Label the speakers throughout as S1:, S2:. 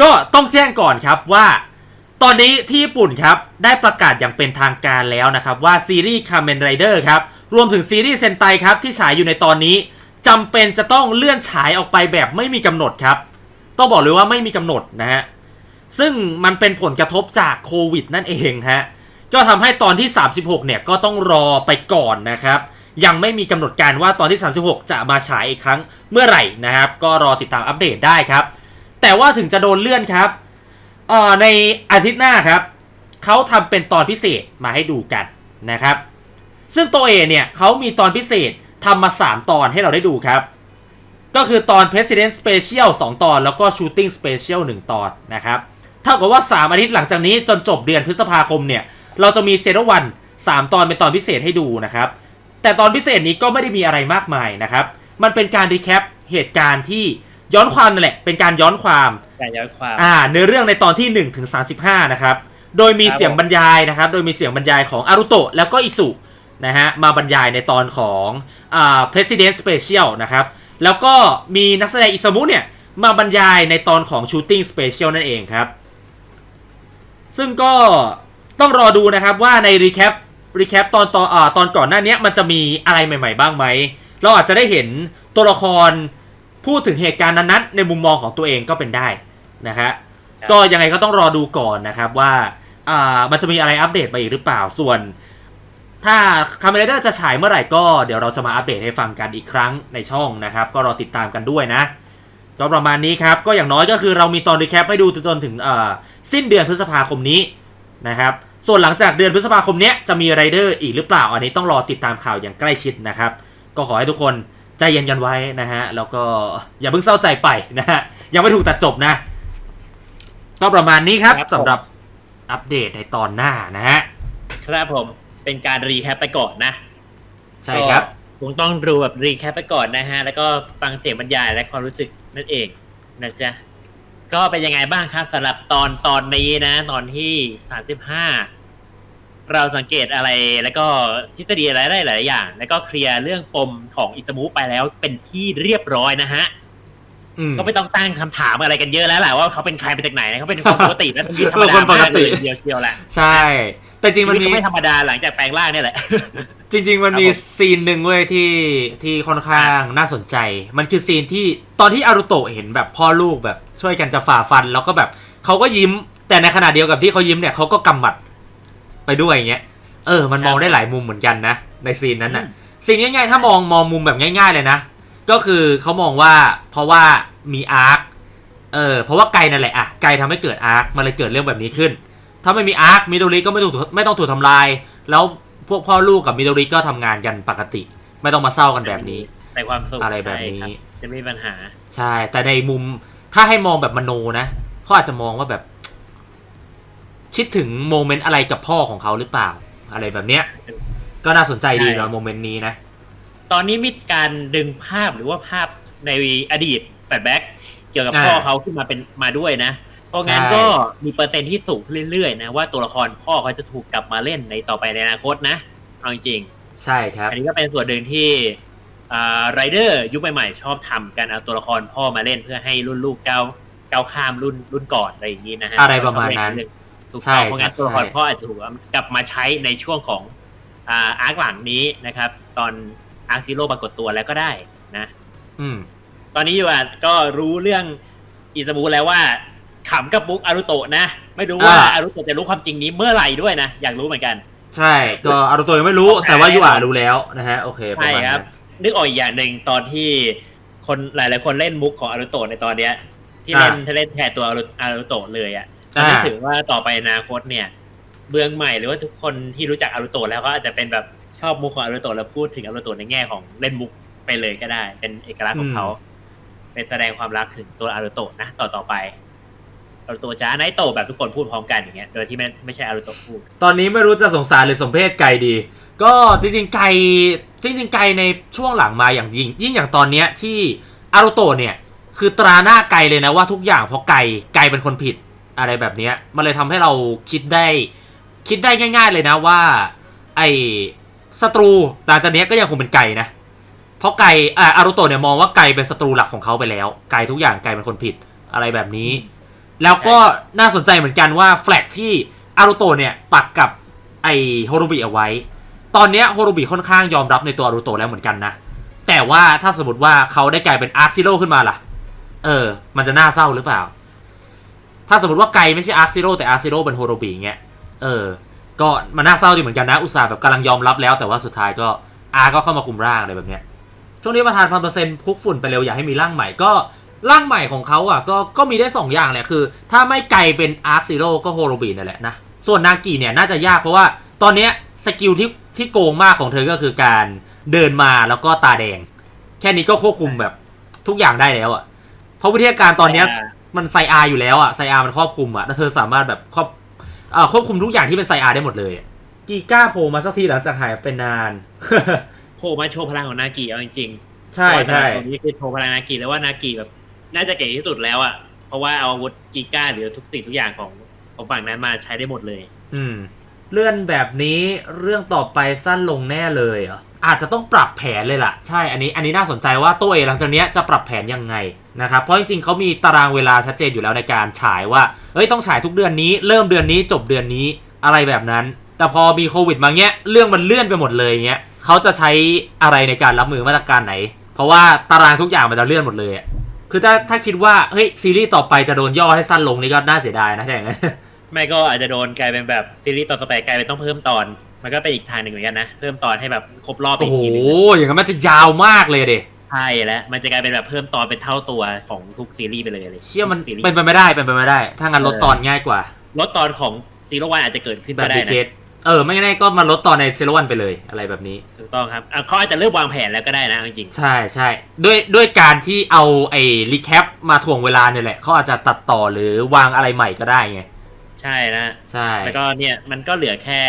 S1: ก็ต้องแจ้งก่อนครับว่า ตอนนี้ที่ญี่ปุ่นครับได้ประกาศอย่างเป็นทางการแล้วนะครับ ว่าซีรีส์ Kamen Rider ครับรวมถึงซีรีส์เซนไตครับที่ฉายอยู่ในตอนนี้จำเป็นจะต้องเลื่อนฉายออกไปแบบไม่มีกำหนดครับ ต้องบอกเลยว่าไม่มีกำหนดนะฮะซึ่งมันเป็นผลกระทบจากโควิดนั่นเองฮะก็ทำให้ตอนที่ 36 เนี่ยก็ต้องรอไปก่อนนะครับ ยังไม่มีกำหนดการว่าตอนที่ 36 จะมาฉายอีกครั้งเมื่อไหร่นะครับ ก็รอติดตามอัปเดตได้ครับ แต่ว่าถึงจะโดนเลื่อนครับเอ่อในอาทิตย์หน้าครับเขาทำเป็นตอนพิเศษมาให้ดูกันนะครับ ซึ่งตัวเอเนี่ยเขามีตอนพิเศษทำมา 3 ตอนให้เราได้ดูครับ ก็คือตอน President Special 2 ตอน แล้วก็ Shooting Special 1 ตอนนะครับเท่ากับว่า 3 อาทิตย์หลังจากนี้จนจบเดือนพฤษภาคมเนี่ยเราจะมีเซโรวัน3ตอนเป็นตอนพิเศษให้ดูนะครับ แต่ตอนพิเศษนี้ก็ไม่ได้มีอะไรมากมายนะครับ มันเป็นการรีแคปเหตุการณ์ที่ ย้อนความนั่นแหละ เป็นการย้อนความ
S2: การย้อนความ
S1: อ่าเนื้อเรื่องในตอนที่1ถึง35นะครับ โดยมี
S2: ครับ
S1: เสียงบรรยายนะครับ โดยมีเสียงบรรยายของอารุโตะแล้วก็อิสุนะฮะมาบรรยายในตอนของอ่า President Special นะครับแล้วก็มีนักแสดงอิซามุเนี่ยมาบรรยายในตอนของ Shooting Special นั่นเองครับ ซึ่งก็ต้องรอดูนะครับว่าในรีแคปรีแคปตอนตอนอ่าตอนก่อนหน้าเนี้ยมันจะมีอะไรใหม่ ๆ บ้างไหม เราอาจจะได้เห็นตัวละคร พูดถึงเหตุการณ์นั้นๆในมุมมองของตัวเองก็เป็นได้นะฮะ
S2: ครับ
S1: ก็ยังไงก็ต้องรอดูก่อนนะครับว่าอ่ามันจะมีอะไรอัปเดตมาอีกหรือเปล่าส่วน ถ้าคาเม n เดอร์จะฉายเมื่อไหร่ก็เดี๋ยวเราจะมาอัปเดตให้ฟังกันอีกครั้งในช่องนะครับ ก็รอติดตามกันด้วยนะก็ประมาณนี้ครับ ก็อย่างน้อยก็คือเรามีตอนรีแคปให้ดูจนถึงเอ่อสิ้นเดือนพฤษภาคมนี้นะครับส่วนหลังจากเดือนพฤษภาคมเนี้ยจะมีไรเดอร์อีกหรือเปล่า อันนี้ต้องรอติดตามข่าวอย่างใกล้ชิดนะครับ ก็ขอให้ทุกคน ใจเย็นกันไว้นะฮะ แล้วก็อย่าเพิ่งเศร้าใจไปนะฮะ ยังไม่ถูกตัดจบนะ ก็ประมาณนี้ครับ
S2: ครับผม
S1: สำหรับอัปเดตในตอนหน้านะฮะ
S2: ครับผมเป็นการรีแคปไปก่อนนะ
S1: ใช่ครับ
S2: ก็คงต้องดูแบบรีแคปไปก่อนนะฮะ แล้วก็ฟังเสียงบรรยายและความรู้สึกนั่นเองนะจ๊ะ ก็เป็นยังไงบ้างครับสำหรับตอนตอนนี้นะ ตอนที่ 35 เราสังเกตอะไรแล้วก็ทฤษฎีอะไรได้หลายอย่าง แล้วก็เคลียร์เรื่องปมของอิซามุไปแล้วเป็นที่เรียบร้อยนะฮะ
S1: อืม
S2: ก็ไม่ต้องตั้งคำถามอะไรกันเยอะแล้วแหละว่าเขาเป็นใครมาจากไหนนะเขาเป็นคนปกตินะชีวิตธรรมดา
S1: คนปก
S2: มาก
S1: ติ
S2: เลยทีเดียวเชียวแหละ
S1: ใช่ แต่จริงมัน
S2: ชีวิต
S1: มี
S2: ก็ไม่ธรรมดาหลังจากแปลงร่างเนี่ยแหละ
S1: จริง ๆ มัน
S2: ครับ
S1: มี
S2: ผม
S1: ซีนหนึ่งเว้ยที่ที่ค่อนข้างน่าสนใจ มันคือซีนที่ตอนที่อารุโตะเห็นแบบพ่อลูกแบบช่วยกันจะฝ่าฟัน แล้วก็แบบเขาก็ยิ้ม แต่ในขณะเดียวกับที่เขายิ้มเนี่ยเขาก็กำหมัด ไปด้วยอย่างเงี้ยเออ มันมองได้หลายมุมเหมือนกันนะ ในซีนนั้นน่ะสิ่งง่ายๆ ถ้ามองมองมุมแบบง่าย ๆเลยนะ ก็คือเขามองว่าเพราะว่ามีอาร์คเออเพราะว่าไกลนั่นแหละอะไกลทำให้เกิดอาร์คมันเลยเกิดเรื่องแบบนี้ขึ้น ถ้าไม่มีอาร์คมิโดริก็ไม่ต้องถูกไม่ต้องถูกทำลาย แล้วพวกพ่อลูกกับมิโดริก็ทำงานกันปกติ ไม่ต้องมาเศร้ากันแบบนี้
S2: ในความสุข
S1: อะไรแบบนี้
S2: ใช่ครับจะไม่มีปัญหา
S1: ใช่ แต่ในมุมถ้าให้มองแบบมโนนะเขาอาจจะมองว่าแบบ คิดถึงโมเมนต์อะไรกับพ่อของเขาหรือเปล่า อะไรแบบเนี้ย ก็น่าสนใจดี
S2: ใช่
S1: นะโมเมนต์นี้นะ
S2: ตอนนี้มีการดึงภาพหรือว่าภาพในอดีตแฟลชแบ็กเกี่ยวกับ
S1: อ่า
S2: พ่อเขาขึ้นมาเป็นมาด้วยนะ เพราะงั้น
S1: ใช่
S2: ก็มีเปอร์เซ็นต์ที่สูงขึ้นเรื่อยๆนะว่าตัวละครพ่อเขาจะถูกกลับมาเล่นในต่อไปในอนาคตนะเอาจริง
S1: ใช่ครับ
S2: อันนี้ก็เป็นส่วนหนึ่งที่ไรเดอร์ยุคใหม่ๆชอบทำการเอาตัวละครพ่อมาเล่นเพื่อให้รุ่นลูกก้าวก้าวข้ามรุ่นรุ่นก่อนอะไรอย่างนี้นะฮะ
S1: อะไรประมาณนั้น
S2: ถูก
S1: ใช่
S2: ต้องเพราะงั้น
S1: ครับ
S2: ตัวละคร
S1: ใช่
S2: พ่ออาจจะถูกกลับมาใช้ในช่วงของอ่าอาร์คหลังนี้นะครับ ตอนอาร์ซิโร่ปรากฏตัวแล้วก็ได้นะ
S1: อืม
S2: ตอนนี้อยู่อะก็รู้เรื่องอิซาบุแล้วว่าขำกับบุ๊กอารุโตะนะ ไม่รู้ว่า
S1: อ่า
S2: อารุโตะจะรู้ความจริงนี้เมื่อไหร่ด้วยนะ อยากรู้เหมือนกัน
S1: ใช่ก็อารุโตะยังไม่รู้แต่ว่ายูอารู้แล้วนะฮะโอเคประ
S2: ใช่
S1: มาณ
S2: ครั
S1: นั้
S2: บ
S1: น
S2: นึกออกอีกอย่างหนึ่งตอนที่คนหลาย ๆ คนเล่นมุกของอารุโตะในตอนเนี้ย ที่เล่น
S1: อ่า
S2: ที่เล่นแทนตัวอารุอารุโตะเลยอะ
S1: อ่า
S2: นึกถึงว่าต่อไปอนาคตเนี่ยเบื้องใหม่หรือว่าทุกคนที่รู้จักอารุโตะแล้วก็อาจจะเป็นแบบชอบมุกของอารุโตะแล้วพูดถึงอารุโตะในแง่ของเล่นมุกไปเลยก็ได้ เป็นเอกลักษณ์ของเขาเป็นแสดงความรักถึงตัวอารุโตะนะต่อต่อไปอารุโตะจ้าไนโตะแบบทุกคนพูดพร้อมกันอย่างเงี้ยโดยที่ไม่ไม่ใช่อารุโตะพูด
S1: ตอนนี้ไม่รู้จะสงสารหรือสมเพศไก่ดี ก็จริงๆไก่จริงๆไก่ในช่วงหลังมาอย่างยิ่งยิ่งอย่างตอนเนี้ยที่อารุโตะเนี่ย คือตราหน้าไก่เลยนะว่าทุกอย่างเพราะไก่ไก่เป็นคนผิด อะไรแบบนี้มันเลยทำให้เราคิดได้ คิดได้ง่าย ๆเลยนะว่า ไอศัตรูหลังจากนี้ก็ยังคงเป็นไก่นะ เพราะไก่อ่าอารุโตะเนี่ยมองว่าไก่เป็นศัตรูหลักของเขาไปแล้ว ไก่ทุกอย่างไก่เป็นคนผิดอะไรแบบนี้ แล้วก็น่าสนใจเหมือนกันว่าแฟลกที่อารุโตะเนี่ยปักกับไอโฮโรบิเอาไว้ ตอนนี้โฮโรบิค่อนข้างยอมรับในตัวอารุโตะแล้วเหมือนกันนะ แต่ว่าถ้าสมมติว่าเขาได้กลายเป็นอาร์ซิโร่ขึ้นมาล่ะ เออ มันจะน่าเศร้าหรือเปล่า ถ้าสมมติว่าไกลไม่ใช่อาร์ซิโร่แต่อาร์ซิโร่เป็นโฮโรบิเงี้ย เออ ก็มันน่าเศร้าดีเหมือนกันนะ อุตส่าห์แบบกำลังยอมรับแล้วแต่ว่าสุดท้ายก็อาร์ก็เข้ามาคุมร่างอะไรแบบเนี้ย ช่วงนี้ประธานพันเปอร์เซ็นต์คุกฝุ่นไปเร็วอยากให้มีร่างใหม่ก็ร่างใหม่ของเขาอะก็ก็มีได้สองอย่างแหละคือ ถ้าไม่ไกลเป็นอาร์คซิโร่ก็โฮโรบินั่นแหละนะ ส่วนนากิเนี่ยน่าจะยากเพราะว่าตอนเนี้ยสกิลที่ที่โกงมากของเธอก็คือการเดินมาแล้วก็ตาแดง แค่นี้ก็ควบคุมแบบทุกอย่างได้แล้วอะเพราะวิทยาการตอนเนี้ย มันไซอาร์อยู่แล้วอะไซอาร์มันครอบคลุมอะแล้วเธอสามารถแบบครอบเอ่อควบคุมทุกอย่างที่เป็นไซอาร์ได้หมดเลยอะกีก้าโผล่มาสักทีหลังจากหายไปนาน
S2: โผล่มาโชว์พลังของนากิเอาจริงๆ
S1: ใช่
S2: เพราะว่า
S1: ใช่
S2: ตรงนี้คือโชว์พลังนากิแล้วว่านากิแบบ น่าจะเก่งที่สุดแล้วอะเพราะว่าเอาอาวุธกีก้าหรือทุกสิ่งทุกอย่างของของฝั่งนั้นมาใช้ได้หมดเลย
S1: อืม เลื่อนแบบนี้เรื่องต่อไปสั้นลงแน่เลยเหรอ อาจจะต้องปรับแผนเลยล่ะ ใช่ อันนี้ อันนี้น่าสนใจว่าตัวเองหลังจากนี้จะปรับแผนยังไงนะครับ เพราะจริงๆเขามีตารางเวลาชัดเจนอยู่แล้วในการฉายว่า เอ้ย ต้องฉายทุกเดือนนี้ เริ่มเดือนนี้ จบเดือนนี้ อะไรแบบนั้น แต่พอมีโควิดมาเงี้ย เรื่องมันเลื่อนไปหมดเลยเงี้ยเขาจะใช้อะไรในการรับมือมาตรการไหน เพราะว่าตารางทุกอย่างมันจะเลื่อนหมดเลยอะคือถ้าถ้าคิดว่า เฮ้ย ซีรีส์ต่อไปจะโดนย่อให้สั้นลงนี่ก็น่าเสียดายนะอย่างนั้น
S2: ไม่ก็อาจจะโดนกลายเป็นแบบซีรีส์ตอนต่อไปกลายเป็นต้องเพิ่มตอน มันก็เป็นอีกทางหนึ่งเหมือนกันนะเพิ่มตอนให้แบบครบรอบ
S1: โอ้
S2: อีก
S1: โห
S2: ทีหนึง
S1: อย่างนั้นมันจะยาวมากเลยเด
S2: ใช่แล้ว มันจะกลายเป็นแบบเพิ่มตอนเป็นเท่าตัวของทุกซีรีส์ไปเลยเลย
S1: เชื่อมัน
S2: ซีรีส์
S1: เป็นไปไม่ได้เป็นไปไม่ได้ ถ้างั้นลดตอนง่ายกว่า
S2: ลดตอนของซีรีส์วันอาจจะเกิดขึ้น
S1: แบบ
S2: ก็ได้
S1: ดี
S2: นะ
S1: เคสเออ ไม่แน่ก็มาลดตอนในเซโรวันไปเลยอะไรแบบนี้
S2: ถูกต้องครับอะเขาอาจจะเริ่มวางแผนแล้วก็ได้นะเอาจริง
S1: ใช่ใช่ด้วยด้วยการที่เอาไอ้รีแคปมาถ่วงเวลาเนี่ยแหละเขาอาจจะตัดต่อหรือวางอะไรใหม่ก็ได้ไง
S2: ๆใช่นะ
S1: ใช่
S2: แล้วก็เนี่ยมันก็เหลือแค่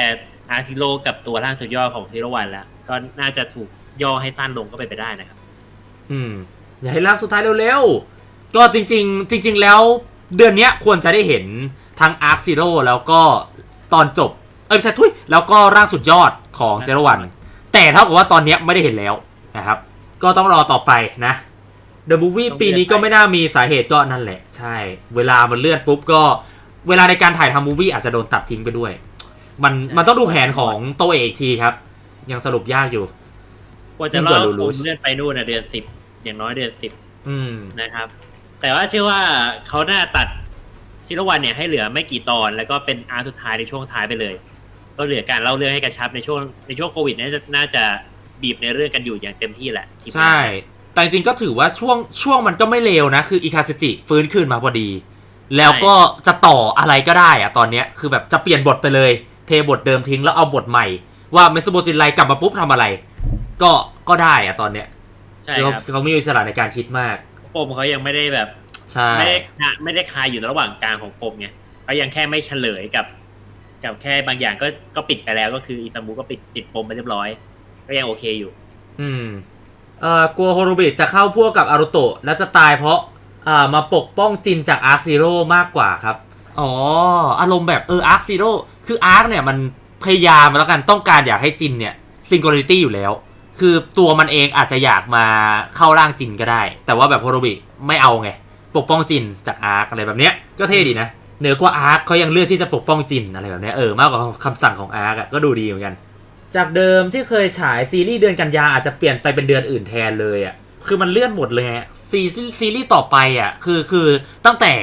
S2: อาร์ทิโลกับตัวร่างสุดยอดของซีรีส์วันแล้ว ก็น่าจะถูกย่อให้สั้นลงก็เป็นไปได้นะครับ
S1: อืม อย่าให้ร่างสุดท้ายเร็วๆ ก็จริง ๆ จริง ๆ แล้ว เดือนเนี้ยควรจะได้เห็นทั้งอาร์คซีโร่แล้วก็ตอนจบ เอ้ยไม่ใช่ทุยแล้วก็ร่างสุดยอดของเซโรวัน แต่เท่ากับว่าตอนเนี้ยไม่ได้เห็นแล้วนะครับ ก็ต้องรอต่อไปนะ The Movie
S2: ต้องเลื่อน
S1: ปีนี้ก็ไม่น่ามีสาเหตุก็นั่นแหละ ใช่ เวลามันเลื่อนปุ๊บก็ เวลาในการถ่ายทำมูวี่อาจจะโดนตัดทิ้งไปด้วย มันมันต้องดูแผนของโตเอกอีกทีครับ ยังสรุปยากอยู่
S2: กว่าจะ
S1: ยิ่ง
S2: ร
S1: ก
S2: อ
S1: ว่า
S2: ด
S1: ลูลู
S2: คงเลื่อนไปนู่นนะเดือนสิบอย่างน้อยเดือนสิบ
S1: อืม
S2: นะครับ แต่ว่าเชื่อว่าเขาน่าตัดซีรีส์วันเนี่ยให้เหลือไม่กี่ตอน แล้วก็เป็นอาร์ตสุดท้ายในช่วงท้ายไปเลย ก็เหลือการเล่าเรื่องให้กระชับในช่วงในช่วงโควิดน่าจะน่าจะบีบในเรื่องกันอยู่อย่างเต็มที่แหละคิดว่า
S1: ใช่ แต่จริงๆก็ถือว่าช่วงช่วงมันก็ไม่เลวนะ คืออิคาซิจิฟื้นคืนมาพอดี แล้วก็จะต่ออะไรก็ได้อะตอนเนี้ย คือแบบจะเปลี่ยนบทไปเลย เทบทเดิมทิ้งแล้วเอาบทใหม่ ว่าเมสโบจินไลกลับมาปุ๊บทำอะไร ก็ก็ได้อะตอนเนี้ย
S2: ใช่
S1: เขา
S2: ครับ
S1: เขามีอิสระในการคิดมาก
S2: ปมเขายังไม่ได้แบบ
S1: ใช่
S2: ไม่ได้คาไม่ได้คาอยู่ระหว่างกลางของปมไงเขายังแค่ไม่เฉลยกับ กับแค่บางอย่างก็ก็ปิดไปแล้วก็คืออิซามุก็ปิดปิดปมไปเรียบร้อย ก็ยังโอเคอยู่
S1: อืมเอ่อกลัวโฮโรบิจะเข้าพวกกับอารุโตะแล้วจะตายเพราะอ่ามาปกป้องจินจากอาร์คซีโร่มากกว่าครับ อ๋อ อารมณ์แบบเอออาร์คซีโร่ คืออาร์คเนี่ยมันพยายามแล้วกันต้องการอยากให้จินเนี่ยซิง u ลิตี้อยู่แล้ว คือตัวมันเองอาจจะอยากมาเข้าร่างจินก็ได้ แต่ว่าแบบโฮโรบิไม่เอาไง ปกป้องจินจากอาร์คอะไรแบบเนี้ยก็เท่ดีนะเหนือกว่าอาร์คเขายังเลือกที่จะปกป้องจินอะไรแบบเนี้ยเออมากกว่าคำสั่งของอาร์คก็ดูดีเหมือนกัน จากเดิมที่เคยฉายซีรีส์เดือนกันยาอาจจะเปลี่ยนไปเป็นเดือนอื่นแทนเลยอะ่ะคือมันเลื่อนหมดเลยซีซีรีส์ต่อไปอะ่ะคือคือตั้งแต่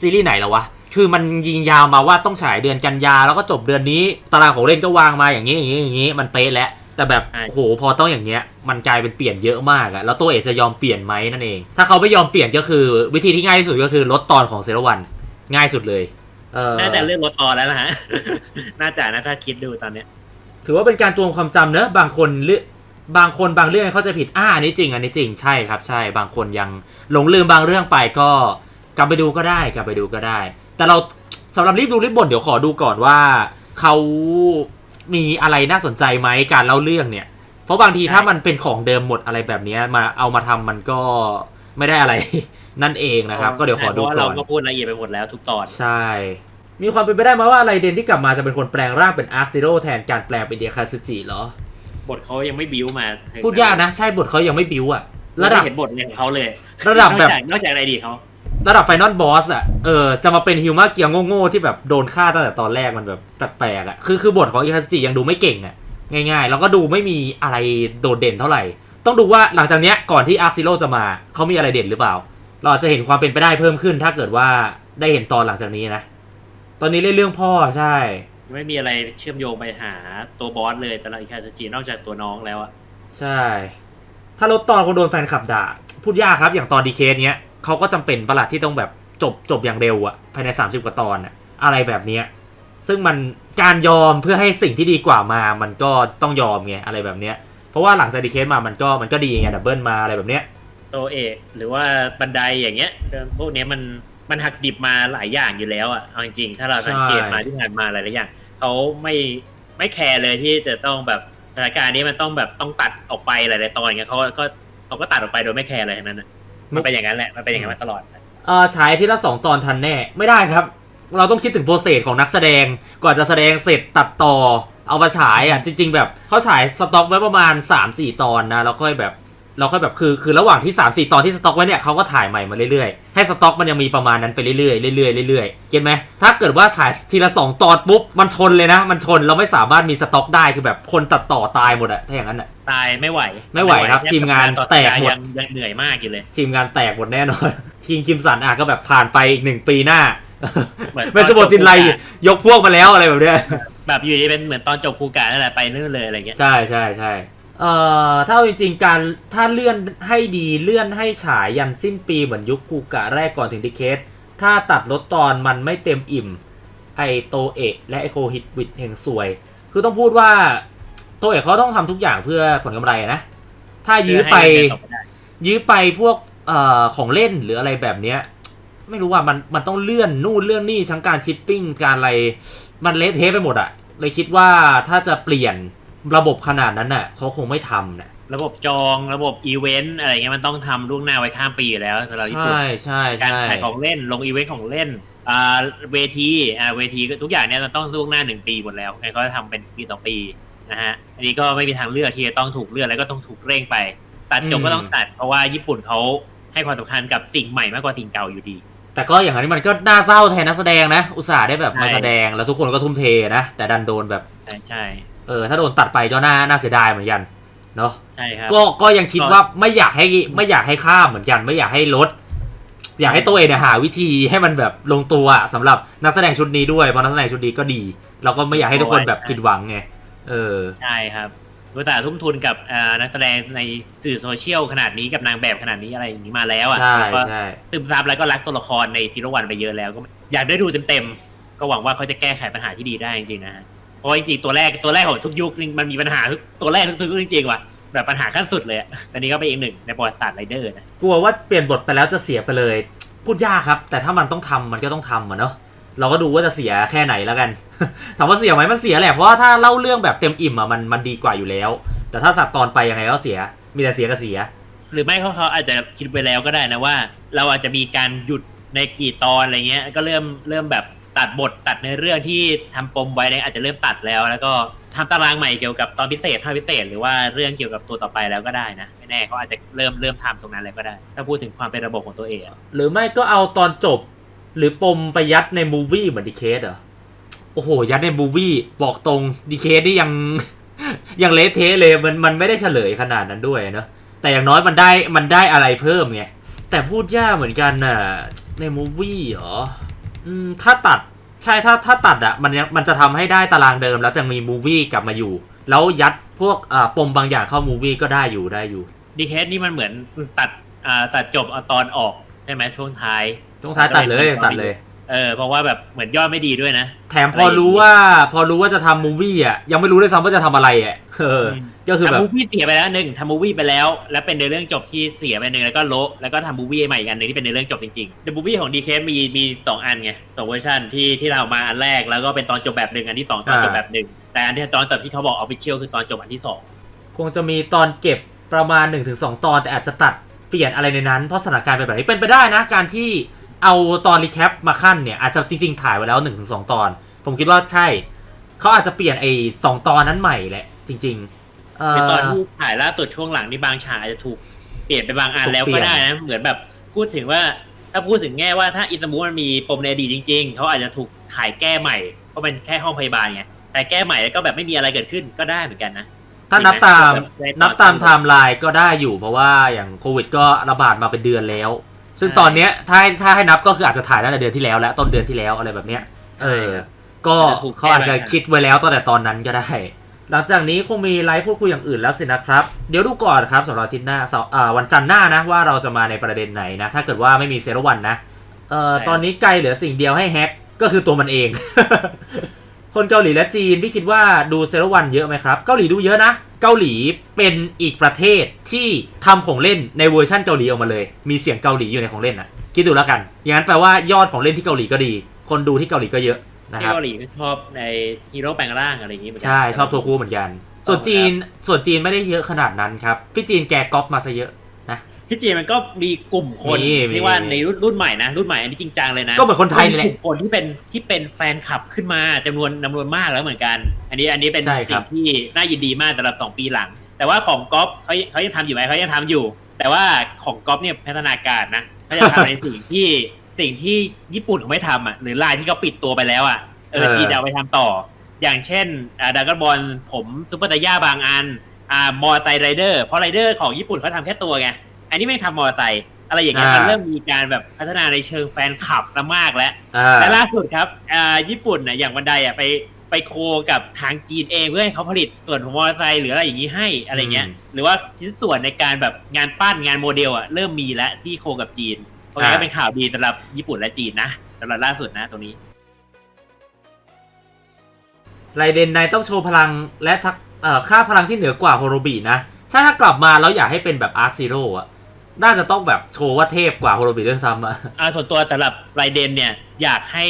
S1: ซีรีส์ไหนแล้ววะ คือมันยิงยาวมาว่าต้องฉายเดือนกันยาแล้วก็จบเดือนนี้ ตารางของเล่นก็วางมาอย่างนี้อย่างนี้อย่างนี้มันเป๊ะแล้วแต่แบบ
S2: ใช่
S1: โอ้โหพอต้องอย่างเงี้ย มันกลายเป็นเปลี่ยนเยอะมากอะแล้วตัวเอกจะยอมเปลี่ยนไหมนั่นเอง ถ้าเขาไม่ยอมเปลี่ยนก็คือ วิธีที่ง่ายที่สุดก็คือลดตอนของเซรวันง่ายสุดเลยเออ
S2: น่าจะเลื่อนรถออนแล้วนะฮะน่าจะนะถ้าคิดดูตอนเนี้ย
S1: ถือว่าเป็นการตวงความจำเนอะบางคนเลือกบางคนบางเรื่องเขาใจะผิดอ่าอันนี้จริง อันนี้จริงใช่ครับใช่ บางคนยังหลงลืมบางเรื่องไปก็กลับไปดูก็ได้ กลับไปดูก็ได้ แต่เราสำหรับรีบดูรีบบ่นเดี๋ยวขอดูก่อนว่าเขามีอะไรน่าสนใจไหมการเล่าเรื่องเนี่ย เพราะบางที
S2: ใช่
S1: ถ้ามันเป็นของเดิมหมดอะไรแบบเนี้ยมาเอามาทำมันก็ไม่ได้อะไร นั่นเองนะครับ ก็เดี๋ยวขอดู
S2: เพราะว่า
S1: ก่
S2: เรา
S1: อน
S2: ก็พูดละเอียดไปหมดแล้วทุกตอน
S1: ใช่ มีความเป็นไปได้ไหมว่าอะไรเดนที่กลับมาจะเป็นคนแปลงร่างเป็นอาร์ซิโร่แทนการแปลงเป็นเดียคาซึจิเหรอ
S2: บทเขายังไม่บิ้วมาถึง
S1: พูดยากนะ ใช่บทเขายังไม่บิวอะ
S2: ระ
S1: ระ
S2: ดั
S1: ดั
S2: บ บเห็นบทเนี่ยของเขาเลย
S1: ระดับแบบ
S2: นอกจากนอกจากอะไรดีเขา
S1: ระดับไฟนอลบอสอะเออจะมาเป็นฮิวมาเกียงโง่ๆที่แบบโดนฆ่าตั้งแต่ตอนแรกมันแบบแปลกๆอะคือคือบทของอิคาสจิยังดูไม่เก่งอะง่ายๆ แล้วก็ดูไม่มีอะไรโดดเด่นเท่าไหร่ ต้องดูว่าหลังจากเนี้ยก่อนที่อาร์ซิโ o จะมาเขามีอะไรเด่นหรือเปล่า เราอาจจะเห็นความเป็นไปได้เพิ่มขึ้นถ้าเกิดว่าได้เห็นตอนหลังจากนี้นะ ตอนนี้เล่นเรื่องพ่อใช่
S2: ไม่มีอะไรเชื่อมโยงไปหาตัวบอสเลยสำหรับอิคาซาจินอกจากตัวน้องแล้วอะ
S1: ใช่ ถ้าลดตอนคงโดนแฟนคลับด่าพูดยากครับอย่างตอนดีเคสเนี้ย เขาก็จำเป็นประหลาดที่ต้องแบบจบจบอย่างเร็วอะภายใน 30 กว่าตอนอะอะไรแบบเนี้ยซึ่งมันการยอมเพื่อให้สิ่งที่ดีกว่ามา มันก็ต้องยอมไงอะไรแบบเนี้ย เพราะว่าหลังจากดีเคสมามันก็มันก็ดีไงดับเบิลมาอะไรแบบเนี้ย
S2: ตัวเอกหรือว่าบันไดอย่างเงี้ยพวกเนี้ยมันมันหักดิบมาหลายอย่างอยู่แล้วอะเอาจริงๆถ้าเราสังเกตมาที่ผ่านมาหลายๆอย่างเขาไม่ไม่แคร์เลยที่จะต้องแบบสถานการณ์นี้มันต้องแบบต้องตัดออกไปหลายๆตอนอย่างเงี้ยเขาก็เขาก็ตัดออกไปโดยไม่แคร์อะไรทั้งนั้นนะ มันเป็นอย่างนั้นแหละมันเป็นอย่างนั้นมาตลอด
S1: เออฉายอาที่ละสองตอนทันแน่ไม่ได้ครับ เราต้องคิดถึงโปรเซสของนักแสดงกว่าจะแสดงเสร็จตัดต่อเอามาฉายอะจริง ๆ แบบเขาฉายสต็อกไว้ประมาณ 3-4 ตอนนะแล้วค่อยแบบ เราค่อยแบบคือคือระหว่างที่3-4ตอนที่สต็อกไว้เนี่ยเขาก็ถ่ายใหม่มาเรื่อยๆ ให้สต็อกมันยังมีประมาณนั้นไปเรื่อยๆเรื่อยๆเรื่อยๆเก็ตไหมถ้าเกิดว่าฉายทีละ 2 ตอนปุ๊บมันชนเลยนะ มันชนเราไม่สามารถมีสต็อกได้คือแบบคนตัดต่อตายหมดอะถ้าอย่างนั้นอะ
S2: ตายไม่ไหว
S1: ไม่ไหวครับ ทีมงานแตกหมด
S2: ยังยังเหนื่อยมากอยู่เลย
S1: ทีมงานแตกหมดแน่นอน ทีมคิมสันอะก็แบบผ่านไปอีกหนึ่งปีหน้า
S2: เหมือน
S1: เมสโบจินไลยกพวกมาแล้วอะไรแบบเนี้ย
S2: แบบอยู่ดีเป็นเหมือนตอนจบคูกะนั่นแหละไปนู่นเลยอะไรเงี้ย
S1: ใช่ใช่ใช่ เอ่อถ้าจริงๆการถ้าเลื่อนให้ดีเลื่อนให้ฉายยันสิ้นปีเหมือนยุคกูกะแรกก่อนถึงดิเคสถ้าตัดลดตอนมันไม่เต็มอิ่ม ไอโตเอะและไอโคฮิตวิดแห่งสวย คือต้องพูดว่าโตเอะเขาต้องทำทุกอย่างเพื่อผลกำไรนะ ถ้ายื้อไป ยื้อไปพวกเอ่อของเล่นหรืออะไรแบบเนี้ย ไม่รู้ว่ามันมันต้องเลื่อนนู่นเลื่อนนี่ทั้งการชิปปิ้งการอะไร มันเละเทะไปหมดอะเลยคิดว่าถ้าจะเปลี่ยน ระบบขนาดนั้นน่ะเขาคงไม่ทำนะ
S2: ระบบจองระบบอีเวนต์อะไรเงี้ยมันต้องทำล่วงหน้าไว้ข้ามปีอยู่แล้วสำหรับญี่ปุ่น
S1: ใช่ใช่
S2: การ
S1: ใช่
S2: ขายของเล่นลงอีเวนต์ของเล่นอ่าเวทีอ่าเวทีก็ทุกอย่างเนี่ยมันต้องล่วงหน้าหนึ่งปีหมดแล้วงั้นก็ทำเป็นปีต่อปีนะฮะอันนี้ก็ไม่มีทางเลือกที่จะต้องถูกเลื่อนแล้วก็ต้องถูกเร่งไป ตัดจบก็ต้องตัดเพราะว่าญี่ปุ่นเขาให้ความสำคัญกับสิ่งใหม่มากกว่าสิ่งเก่าอยู่ดี
S1: แต่ก็อย่างนั้นมันก็น่าเศร้าแทนนักแสดงนะ อุตส่าห์ได้แบบมา
S2: ใช่
S1: แสดงแล้วทุกคนก็ทุ่มเทนะ แต่ดันโดนแบบ
S2: ใช่ใช่
S1: เออถ้าโดนตัดไปก็น่าน่าเสียดายเหมือนกันเนาะ
S2: ใช่ครับ
S1: ก็ก็ยังคิดว่าไม่อยากให้ไม่อยากให้ข้ามเหมือนกัน ไม่อยากให้ลด อยากให้ตัวเองเนี่ยหาวิธีให้มันแบบลงตัวสำหรับนักแสดงชุดนี้ด้วยเพราะนักแสดงชุดนี้ก็ดี เราก็ไม่อยากให้ทุกคนแบบผิดหวังไงเออ
S2: ใช่ครับรู้แต่ทุ่มทุนกับอ่านักแสดงในสื่อโซเชียลขนาดนี้กับนางแบบขนาดนี้อะไรอย่างนี้มาแล้วอะ
S1: ใช่
S2: แล้วก็
S1: ใช่
S2: ซึมซับแล้วก็รักตัวละครในทีละวันไปเยอะแล้วก็อยากได้ดูเต็มๆก็หวังว่าเขาจะแก้ไขปัญหาที่ดีได้จริงๆนะฮะ เพราะว่าจริงๆตัวแรกตัวแรกของทุกยุคนี่มันมีปัญหาทุกตัวแรกทุกยุคจริงๆว่ะแบบปัญหาขั้นสุดเลยอะตอนนี้ก็เป็นอีกหนึ่งในประวัติศาสตร์ไรเดอร์นะ
S1: กลัวว่าเปลี่ยนบทไปแล้วจะเสียไปเลย พูดยากครับ แต่ถ้ามันต้องทำมันก็ต้องทำอะเนาะเราก็ดูว่าจะเสียแค่ไหนแล้วกัน ถามว่าเสียไหมมันเสียแหละเพราะว่าถ้าเล่าเรื่องแบบเต็มอิ่มอะมันมันดีกว่าอยู่แล้ว แต่ถ้าตัดตอนไปยังไงก็เสีย มีแต่เสียกับเสีย
S2: หรือไม่เขาเขาอาจจะคิดไปแล้วก็ได้นะว่า เราอาจจะมีการหยุดในกี่ตอนอะไรเงี้ย ก็เริ่มเริ่มแบบ ตัดบทตัดในเรื่องที่ทำปมไว้เนี่ยอาจจะเริ่มตัดแล้ว แล้วก็ทำตารางใหม่เกี่ยวกับตอนพิเศษภาคพิเศษ หรือว่าเรื่องเกี่ยวกับตัวต่อไปแล้วก็ได้นะไม่แน่เขาอาจจะเริ่มเริ่มทำตรงนั้นแล้วก็ได้ ถ้าพูดถึงความเป็นระบบของตัวเองอะ
S1: หรือไม่ก็เอาตอนจบ หรือปมไปยัดในมูวี่เหมือนดีเคสเหรอ โอ้โห ยัดในมูวี่บอกตรงดีเคสนี่ยัง ยังเละเทะเลยมันมันไม่ได้เฉลยขนาดนั้นด้วยเนอะแต่อย่างน้อยมันได้มันได้อะไรเพิ่มไง แต่พูดยากเหมือนกันน่ะ ในมูวี่เหรอ อืมถ้าตัดใช่ถ้าถ้าตัดอะมันยังมันจะทำให้ได้ตารางเดิม แล้วจะมีมูวี่กลับมาอยู่ แล้วยัดพวกอ่าปมบางอย่างเข้ามูวี่ก็ได้อยู่ได้อยู่
S2: ดีเคสนี่มันเหมือนตัดอ่าตัดจบเอาตอนออกใช่ไหมช่วงท้าย
S1: ต้องท้ายตัดเลยตัดเลย
S2: เออเพราะว่าแบบเหมือนยอดไม่ดีด้วยนะ
S1: แถมพอรู้ว่าพอรู้ว่าจะทำมูวี่อะยังไม่รู้ด้วยซ้ำว่าจะทำอะไรอะเอออ
S2: ม
S1: ก็คือแบบ
S2: ทำมูวี่เสียไปแล้วหนึ่งทำมูวี่ไปแล้ว แล้วเป็นในเรื่องจบที่เสียไปหนึ่งแล้วก็โละแล้วก็ทำมูวี่ใหม่อีกอันหนึ่งที่เป็นในเรื่องจบจริงๆในมูวี่ของดีเคมีมีสองอันไงสองเวอร์ชันที่ที่เรามาอันแรกแล้วก็เป็นตอนจบแบบหนึ่งอันที่สองตอนจบแบบหนึ่งแต่อันที่ตอนจบที่เขาบอกออฟฟิเชียลคือตอนจบอันที่สอง
S1: คงจะมีตอนเก็บประมาณ1-2ตอนแต่อาจจะตัดเปลี่ยนอะไรในนั้นเพราะสถานการณ์เป็นแบบนี้เป็นไปได้นะการที่ เอาตอนรีแคปมาขั้นเนี่ยอาจจะจริงๆถ่ายไว้แล้ว1-2ตอน ผมคิดว่าใช่ เขาอาจจะเปลี่ยนไอ้สองตอนนั้นใหม่แหละ จริงๆเอ่
S2: ในตอน
S1: อ
S2: ที่ถ่ายล่าสุดช่วงหลังนี่บางฉากอาจจะถูกเปลี่ยนไปบางอัน
S1: ถูก
S2: แล้ว
S1: เปลี่
S2: ก็
S1: ยน
S2: ได้นะเหมือนแบบพูดถึงว่าถ้าพูดถึงแง่ว่าถ้าอินสมูมันมีปมในอดีตจริง ๆเขาอาจจะถูกถ่ายแก้ใหม่เพราะมันแค่ห้องพยาบาลไงแต่แก้ใหม่แล้วก็แบบไม่มีอะไรเกิดขึ้นก็ได้เหมือนกันนะ
S1: ถ้านับตาม
S2: ได้ต่อ
S1: นับตามไทม์ไลน์ก็ได้อยู่เพราะว่าอย่างโควิดก็ระบาดมาเป็นเดือนแล้ว ซึ่ง
S2: ใช่
S1: ตอนเนี้ยถ้าให้ถ้าให้นับก็คืออาจจะถ่ายตั้งแต่เดือนที่แล้วและต้นเดือนที่แล้วอะไรแบบเนี้ย เออ ก็
S2: อาจจะถูก
S1: เขาอาจจะ
S2: แก้ไป
S1: คิดไว้แล้วตั้งแต่ตอนนั้นก็ได้ หลังจากนี้คงมีไลฟ์พูดคุยอย่างอื่นแล้วสินะครับ เดี๋ยวดูก่อนครับสำหรับอาทิตย์หน้าเสาร์อ่าวันจันทร์หน้านะว่าเราจะมาในประเด็นไหนนะ ถ้าเกิดว่าไม่มีเซรวันนะเอ่อตอนนี้ไกลเหลือสิ่งเดียวให้แฮกก็คือตัวมันเอง คนเกาหลีและจีนพี่คิดว่าดูเซรวันเยอะไหมครับ เกาหลีดูเยอะนะ เกาหลีเป็นอีกประเทศที่ทำของเล่นในเวอร์ชั่นเกาหลีออกมาเลย มีเสียงเกาหลีอยู่ในของเล่นนะคิดดูแล้วกัน อย่างนั้นแปลว่ายอดของเล่นที่เกาหลีก็ดี คนดูที่เกาหลีก็เยอะนะค
S2: ที่
S1: รับ
S2: เกาหลีชอบในฮีโร่แปลงร่างอะไรอย่างงี้เหมือนกั
S1: ใช่ชอบโทคูเหมือนกัน ส่วนจีนส่วนจีนไม่ได้เยอะขนาดนั้นครับพี่จีนแกก๊อปมาซะเยอะ
S2: ที่จีนมันก็มีกลุ่มคน
S1: มีมี
S2: ที่ว่าในรุ่นรุ่นใหม่นะรุ่นใหม่อันนี้จริงจังเลยนะ
S1: ก็เหมือนคนไทยนี่แหละ
S2: มีกลุ่มคนที่เป็นที่เป็นแฟนคลับขึ้นมาจำนวนจำนวนมากแล้วเหมือนกัน อันนี้อันนี้เป็น
S1: ใช่ครั
S2: สิ่
S1: บ
S2: งที่น่ายินดีมากสำหรับสองปีหลัง แต่ว่าของก๊อฟเขาเขายังทำอยู่ไหมเขายังทำอยู่ แต่ว่าของก๊อฟเนี่ยพัฒนาการนะเขาจะทำในสิ่งที่สิ่งที่ญี่ปุ่นเขาไม่ทำอะหรือลายที่เขาปิดตัวไปแล้วอะเออ
S1: เออ
S2: จีนจะเอาไปทำต่อ อย่างเช่นอ่าดากอนบอลผมซุปเปอร์ไตย่าบางอันอ่ามอไซไรเดอร์เพราะไรเดอร์ของญี่ปุ่นเขาทำแค่ตัวไง อันนี้ไม่ทำมอไซค์อะไรอย่างเงี้ย
S1: อ่ามั
S2: มันเริ่มมีการแบบพัฒนาในเชิงแฟนคลับซะมากแล้ว
S1: อ่า
S2: และล่าสุดครับอ่าญี่ปุ่นน่ะอย่างวันใดอะไปไปโคกับทางจีนเองเพื่อให้เขาผลิตส่วนของมอเตอร์ไซค์หรืออะไรอย่างนี้ให้อะไรเงี้ย
S1: อืม
S2: หรือว่าชิ้นส่วนในการแบบงานปั้นงานโมเดลอะเริ่มมีแล้วที่โคกับจีน เพราะงั้นก็เป็นข่าวดีสำหรับญี่ปุ่นและจีนนะสำหรับล่าสุดนะตรงนี้
S1: ไรเดนนายต้องโชว์พลังและทักเอ่อค่าพลังที่เหนือกว่าโฮโรบินะ ถ้าถ้ากลับมาแล้วอยากให้เป็นแบบอาร์คซีโร่อะ น่าจะต้องแบบโชว์ว่าเทพกว่าโฮโรบิด้วยซ้ำอะ
S2: อ่าส่วนตัวสำหรับไรเดนเนี่ยอยากให้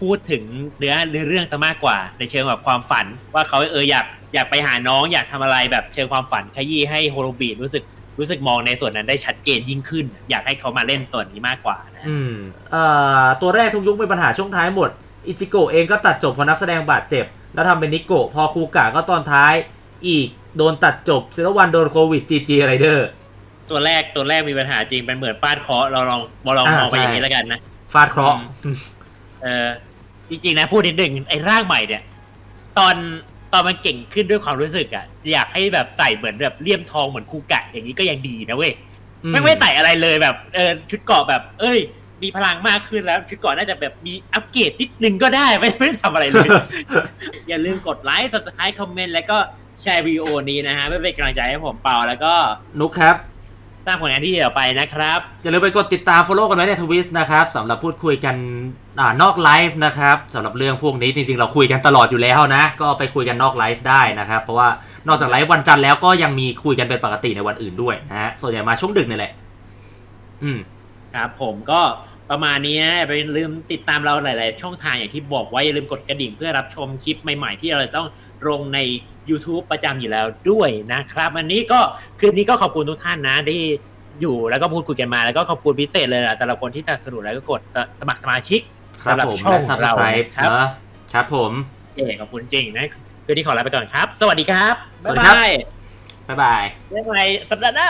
S2: พูดถึงเนื้อเนื้อเรื่องซะมากกว่า ในเชิงแบบความฝัน ว่าเขาเอออยากอยากไปหาน้องอยากทำอะไรแบบเชิงความฝันขยี้ให้โฮโรบีรู้สึกรู้สึกมองในส่วนนั้นได้ชัดเจนยิ่งขึ้น อยากให้เขามาเล่นส่วนนี้มากกว่านะ
S1: อืมเอ่อตัวแรกทุกยุคมีปัญหาช่วงท้ายหมด อิจิโกะเองก็ตัดจบเพราะนักแสดงบาดเจ็บ แล้วทำเป็นนิโกะพอคูกะก็ตอนท้าย อีกโดนตัดจบเซรวันโดนโควิดจีจีไรเดอร์
S2: ตัวแรกตัวแรกมีปัญหาจริงเป็นเหมือนฟาดเคราะห์เราลองเราลอง
S1: อ่าม
S2: องไปอย่าง
S1: ใช่
S2: นี้แล้วกันนะ
S1: ฟาดเคราะห์
S2: เออจริงๆนะพูดนิดหนึ่งไอ้ร่างใหม่เนี่ย ตอนตอนมันเก่งขึ้นด้วยความรู้สึกอะอยากให้แบบใส่เหมือนแบบเลี่ยมทองเหมือนคูกะอย่างนี้ก็ยังดีนะเว้ย
S1: อื
S2: ไม่ไม่ใส่อะไรเลยแบบเออชุดเกราะแบบ เอ้ย มีพลังมากขึ้นแล้วชุดเกราะน่าจะแบบมีอัปเกรดนิดนึงก็ได้ไม่ไม่ได้ทำอะไรเลย อย่าลืมกดไลค์ subscribe คอมเมนต์แล้วก็แชร์วิดีโอนี้นะฮะเพื่อเป็นกำลังใจให้ผมเปาแล้วก็
S1: นุกครับ
S2: สร้างผลงานที่ดีต่อไปนะครับ
S1: อย่าลืมไปกดติดตาม follow กันไว้ในทวิสนะครับสำหรับพูดคุยกันอานอกไลฟ์นะครับสำหรับเรื่องพวกนี้จริงๆ เราคุยกันตลอดอยู่แล้วนะ ก็ไปคุยกันนอกไลฟ์ได้นะครับ เพราะว่านอกจากไลฟ์วันจันทร์แล้วก็ยังมีคุยกันเป็นปกติในวันอื่นด้วยนะฮะส่วนใหญ่มาช่วงดึกนี่แหละ อืม
S2: ครับผมก็ประมาณนี้นะอย่าลืมติดตามเราหลาย ๆ ช่องทางอย่างที่บอกไว้อย่าลืมกดกระดิ่งเพื่อรับชมคลิปใหม่ ๆ ที่เราจะต้อง ลงใน YouTube ประจำอยู่แล้วด้วยนะครับ อันนี้ก็คืนนี้ก็ขอบคุณทุกท่านนะที่อยู่แล้วก็พูดคุยกันมาแล้วก็ขอบคุณพิเศษเลยนะสำหรับคนที่สนับสนุนแล้วก็กดสมัครสมาชิก
S1: ครับ
S2: สำหรับ
S1: ผม
S2: ช่อง
S1: และ
S2: เรา
S1: subscribe
S2: ครับ
S1: เนอะครับผม
S2: เอ๋ขอบคุณจริงนะคืนนี้ขอลาไปก่อนครับ สวัสดีครับ
S1: สวัสดีครับา
S2: ย
S1: บ๊ายบาย
S2: เจอกันใหม่สัปดาห์หน้า